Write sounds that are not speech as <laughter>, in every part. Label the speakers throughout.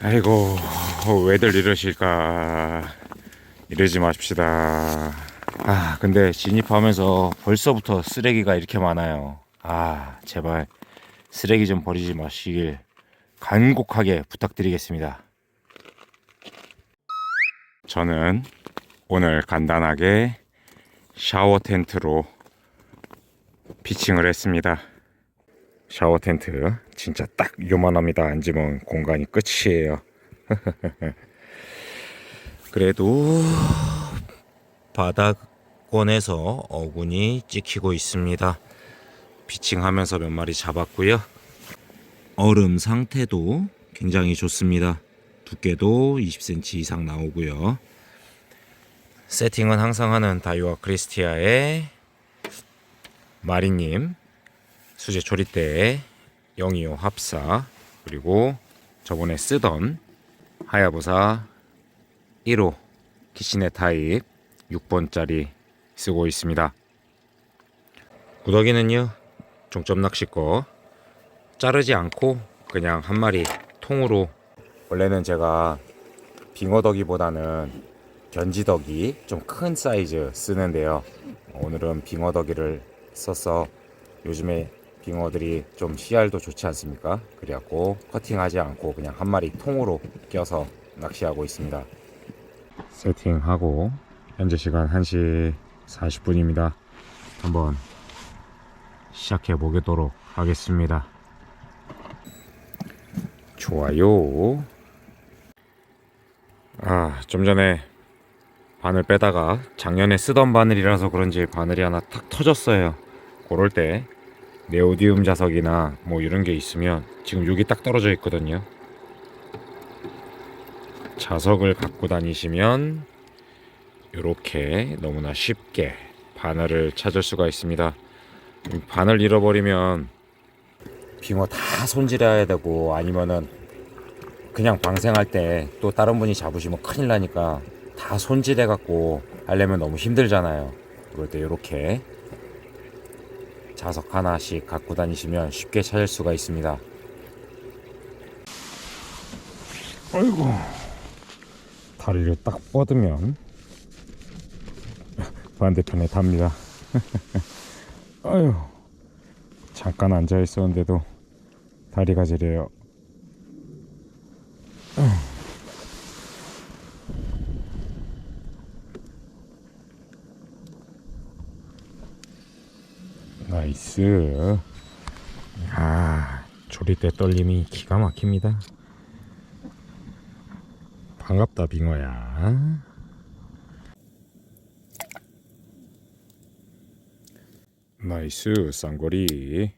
Speaker 1: 아이고 왜들 이러실까. 이러지 마십시다. 아 근데 진입하면서 벌써부터 쓰레기가 이렇게 많아요. 아 제발 쓰레기 좀 버리지 마시길 간곡하게 부탁드리겠습니다. 저는 오늘 간단하게 샤워 텐트로 피칭을 했습니다 샤워 텐트 진짜 딱 요만합니다. 앉으면 공간이 끝이에요. <laughs> 그래도 바닥권에서 어군이 찍히고 있습니다. 피칭하면서 몇 마리 잡았고요. 얼음 상태도 굉장히 좋습니다. 두께도 20cm 이상 나오고요. 세팅은 항상 하는 다이와 크리스티아의 마리님 수제 조리대 025 합사 그리고 저번에 쓰던 하야부사 1호 키시네 타입 6번짜리 쓰고 있습니다. 구더기는요 종점 낚시 거 자르지 않고 그냥 한 마리 통으로 원래는 제가 빙어덕이보다는 견지덕이 좀큰 사이즈 쓰는데요. 오늘은 빙어덕이를 써서 요즘에 빙어들이 좀 CR도 좋지 않습니까? 그래갖고 커팅하지 않고 그냥 한 마리 통으로 껴서 낚시하고 있습니다. 세팅하고 현재 시간 1시 40분입니다. 한번 시작해 보도록 하겠습니다. 좋아요. 아, 좀 전에 바늘 빼다가 작년에 쓰던 바늘이라서 그런지 바늘이 하나 탁 터졌어요. 그럴 때 네오디움 자석이나 뭐 이런 게 있으면 지금 여기 딱 떨어져 있거든요. 자석을 갖고 다니시면 이렇게 너무나 쉽게 바늘을 찾을 수가 있습니다. 바늘 잃어버리면 빙어 다 손질해야 되고 아니면은 그냥 방생할 때 또 다른 분이 잡으시면 큰일 나니까 다 손질해 갖고 하려면 너무 힘들잖아요. 그럴 때 이렇게 자석 하나씩 갖고 다니시면 쉽게 찾을 수가 있습니다. 아이고 다리를 딱 뻗으면 반대편에 답니다. <laughs> 아유 잠깐 앉아 있었는데도 다리가 저래요. 나이스. 아, 조리대 떨림이 기가 막힙니다. 반갑다, 빙어야. 나이스, 쌍거리.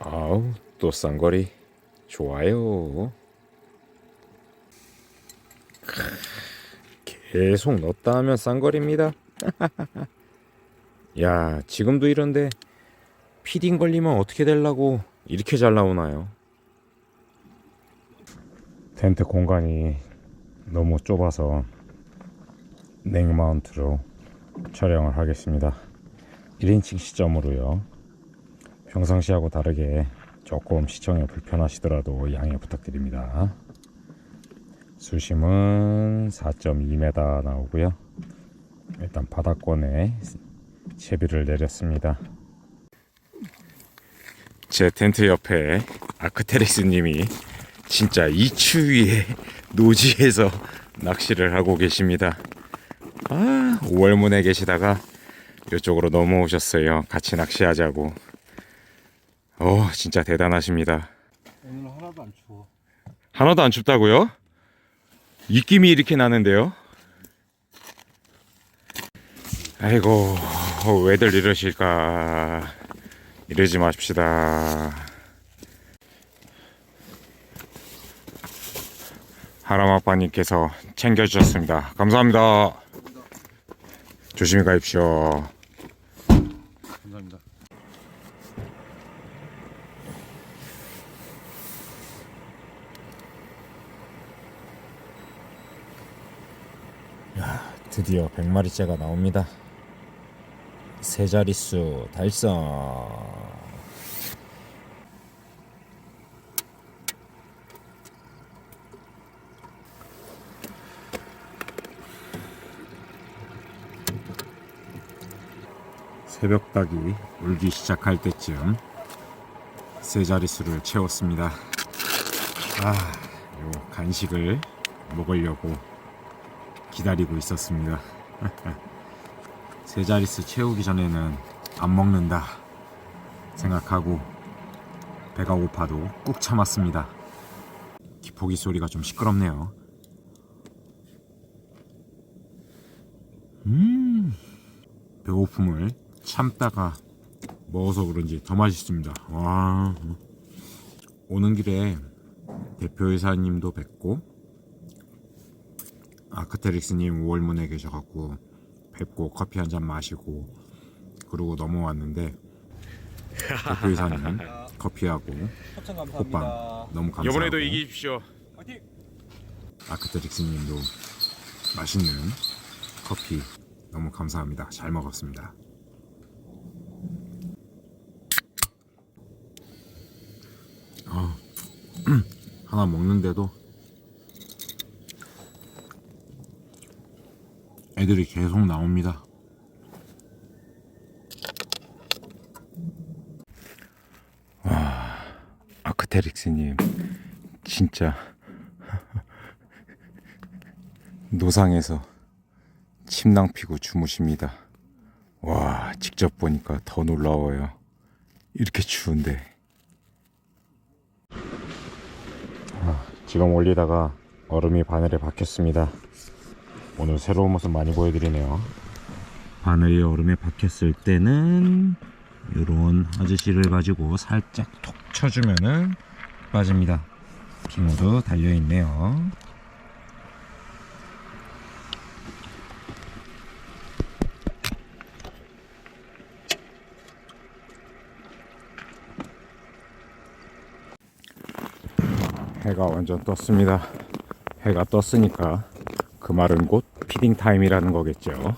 Speaker 1: 아우, 또 쌍거리. 좋아요. 계속 넣었다 하면 싼거리입니다. <laughs> 야, 지금도 이런데 피딩 걸리면 어떻게 될라고 이렇게 잘 나오나요? 텐트 공간이 너무 좁아서 넥 마운트로 촬영을 하겠습니다. 1인칭 시점으로요. 평상시하고 다르게 조금 시청에 불편하시더라도 양해 부탁드립니다. 수심은 4.2m 나오고요. 일단 바닥권에 채비를 내렸습니다. 제 텐트 옆에 아크테리스님이 진짜 이 추위에 <laughs> 노지에서 낚시를 하고 계십니다. 아, 5월문에 계시다가 이쪽으로 넘어오셨어요. 같이 낚시하자고. 어, 진짜 대단하십니다.
Speaker 2: 오늘 하나도 안 추워.
Speaker 1: 하나도 안 춥다고요? 입김이 이렇게 나는데요? 아이고 왜들 이러실까? 이러지 마십시다. 하람아빠님께서 챙겨주셨습니다. 감사합니다. 조심히 가십시오.
Speaker 2: 감사합니다.
Speaker 1: 드디어 100마리째가 나옵니다. 세 자릿수 달성. 새벽 닭이 울기 시작할 때쯤 세 자릿수를 채웠습니다. 아, 요 간식을 먹으려고 기다리고 있었습니다. <laughs> 세 자릿수 채우기 전에는 안 먹는다 생각하고 배가 고파도 꾹 참았습니다. 기포기 소리가 좀 시끄럽네요. 음, 배고픔을 참다가 먹어서 그런지 더 맛있습니다. 와, 오는 길에 대표이사님도 뵙고 아크테릭스님 5월문에 계셔갖고 뵙고 커피 한 잔 마시고 그러고 넘어왔는데 대표이사님 <laughs> 커피하고 호빵 너무 감사하고
Speaker 3: 이번에도 이기십시오.
Speaker 1: 아크테릭스님도 맛있는 커피 너무 감사합니다. 잘 먹었습니다. 아, <clears throat> 하나 먹는데도 애들이 계속 나옵니다. 와, 아크테릭스님 진짜 노상에서 침낭 피고 주무십니다. 와, 직접 보니까 더 놀라워요. 이렇게 추운데. 아, 지금 올리다가 얼음이 바늘에 박혔습니다. 오늘 새로운 모습 많이 보여드리네요. 바늘이 얼음에 박혔을 때는 이런 아저씨를 가지고 살짝 톡 쳐주면은 빠집니다. 빙어도 달려있네요. 해가 완전 떴습니다. 해가 떴으니까 그 말은 곧 피딩 타임이라는 거겠죠.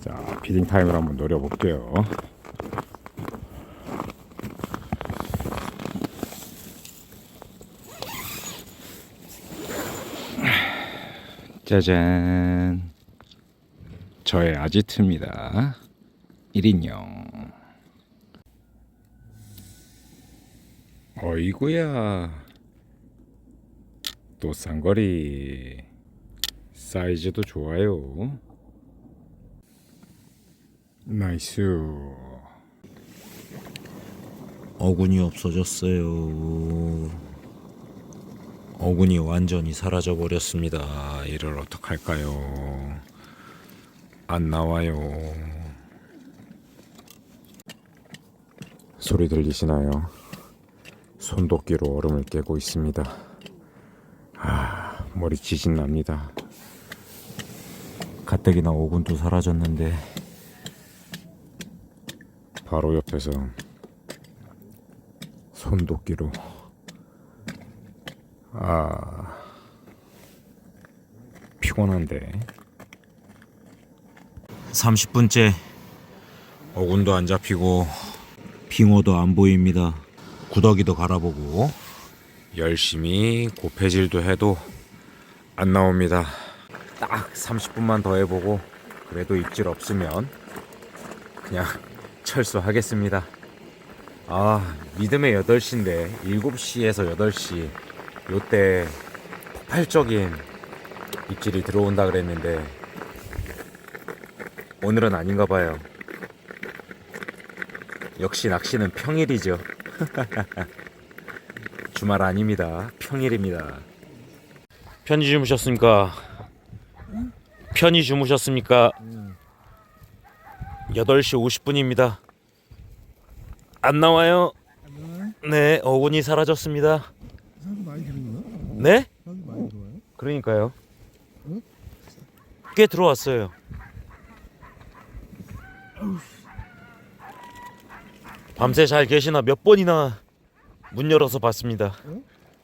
Speaker 1: 자, 피딩 타임을 한번 노려볼게요. 짜잔. 저의 아지트입니다. 1인용. 어이구야. 또 쌍거리 사이즈도 좋아요. 나이스.
Speaker 4: 어군이 없어졌어요. 어군이 완전히 사라져 버렸습니다.
Speaker 1: 이를 어떡할까요? 안 나와요. 소리 들리시나요? 손도끼로 얼음을 깨고 있습니다. 아 머리 지진 납니다 가뜩이나 오군도 사라졌는데 바로 옆에서 손도끼로 아 피곤한데
Speaker 4: 30분째 어군도 안 잡히고 빙어도 안 보입니다. 구더기도 갈아보고
Speaker 1: 열심히 고패질도 해도 안 나옵니다. 딱 30분만 더 해보고 그래도 입질 없으면 그냥 철수하겠습니다. 아 믿음의 8시인데 7시에서 8시 요때 폭발적인 입질이 들어온다 그랬는데 오늘은 아닌가 봐요. 역시 낚시는 평일이죠. <laughs> 주말 아닙니다. 평일입니다.
Speaker 4: 편히 주무셨습니까? 편히 주무셨습니까? 8시 50분입니다. 안 나와요? 네, 어군이 사라졌습니다.
Speaker 2: 많이?
Speaker 4: 네?
Speaker 2: 많이?
Speaker 4: 그러니까요. 꽤 들어왔어요. 밤새 잘 계시나 몇 번이나 문 열어서 봤습니다.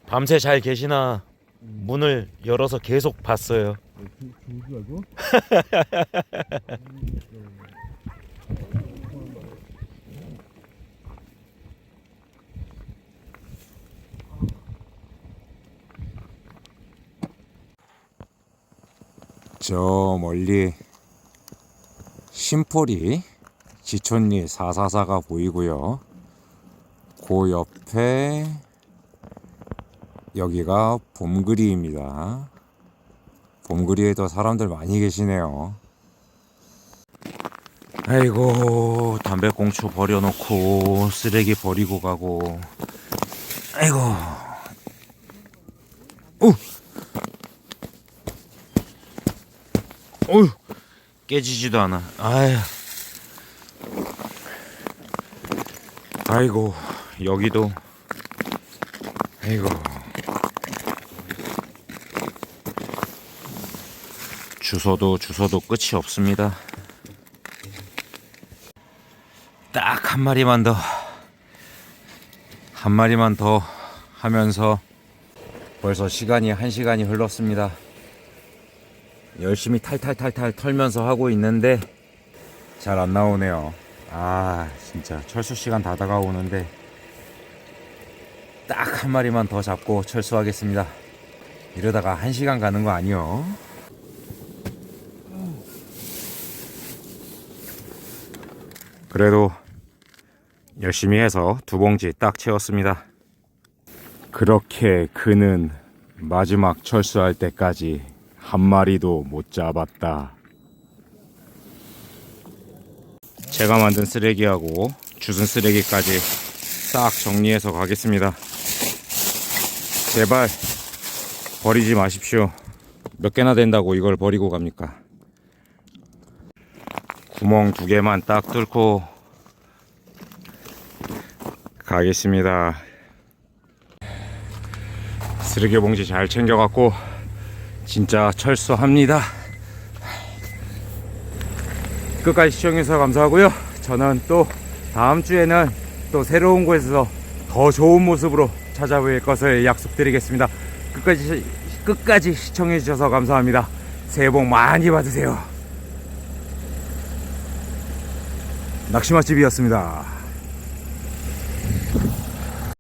Speaker 4: 밤새 잘 계시나 문을 열어서 계속 봤어요.
Speaker 2: 죽을 줄 알고?
Speaker 1: 저 멀리 심포리 지촌리 444가 보이고요. 그 옆에 여기가 봄그리입니다. 봄그리에도 사람들 많이 계시네요. 아이고 담배꽁초 버려놓고 쓰레기 버리고 가고. 아이고. 오! 어휴 깨지지도 않아. 아휴. 아이고 여기도. 아이고 주소도 주소도 끝이 없습니다 딱 한 마리만 더 한 마리만 더 하면서 벌써 시간이 한 시간이 흘렀습니다 열심히 탈탈탈탈 털면서 하고 있는데 잘 안 나오네요. 아, 진짜 철수 시간 다 다가오는데 딱 한 마리만 더 잡고 철수하겠습니다. 이러다가 한 시간 가는 거 아니요? 그래도 열심히 해서 두 봉지 딱 채웠습니다. 그렇게 그는 마지막 철수할 때까지 한 마리도 못 잡았다. 제가 만든 쓰레기하고 주순 쓰레기까지 싹 정리해서 가겠습니다. 제발 버리지 마십시오. 몇 개나 된다고 이걸 버리고 갑니까? 구멍 두 개만 딱 뚫고 가겠습니다. 쓰레기 봉지 잘 챙겨갖고 진짜 철수합니다. 끝까지 시청해주셔서 감사하고요. 저는 또 다음 주에는 또 새로운 곳에서 더 좋은 모습으로 찾아뵐 것을 약속드리겠습니다. 끝까지 끝까지 시청해주셔서 감사합니다. 새해 복 많이 받으세요. 낚시 맛집이었습니다.